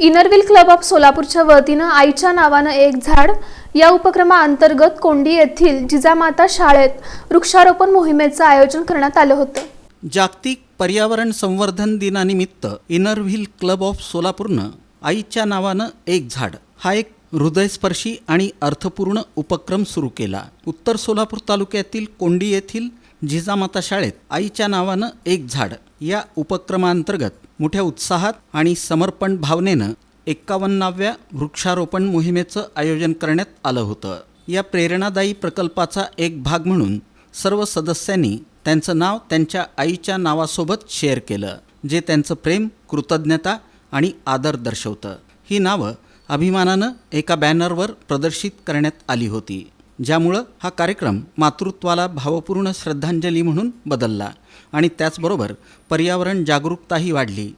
Inner Wheel club of सोलापूरच्या वतीनं आईच्या नावानं एक झाड या उपक्रमाअंतर्गत कोंडी येथील जिजामाता शाळेत वृक्षारोपण मोहिमेचं आयोजन करण्यात आलं होतं. जागतिक पर्यावरण संवर्धन दिनानिमित्त इनरव्हिल क्लब ऑफ सोलापूरनं आईच्या नावानं एक झाड हा एक हृदयस्पर्शी आणि अर्थपूर्ण उपक्रम सुरू केला. उत्तर सोलापूर तालुक्यातील कोंडी येथील जिजामाता शाळेत आईच्या नावानं एक झाड या उपक्रमांतर्गत मोठ्या उत्साहात आणि समर्पण भावनेनं एक्कावन्नाव्या वृक्षारोपण मोहिमेचं आयोजन करण्यात आलं होतं. या प्रेरणादायी प्रकल्पाचा एक भाग म्हणून सर्व सदस्यांनी त्यांचं नाव त्यांच्या आईच्या नावासोबत शेअर केलं जे त्यांचं प्रेम कृतज्ञता आणि आदर दर्शवतं. ही नावं अभिमानानं एका बॅनरवर प्रदर्शित करण्यात आली होती. ज्यामुळं हा कार्यक्रम मातृत्वाला भावपूर्ण श्रद्धांजली म्हणून बदलला. आणि त्याचबरोबर पर्यावरण जागरूकताही वाढली.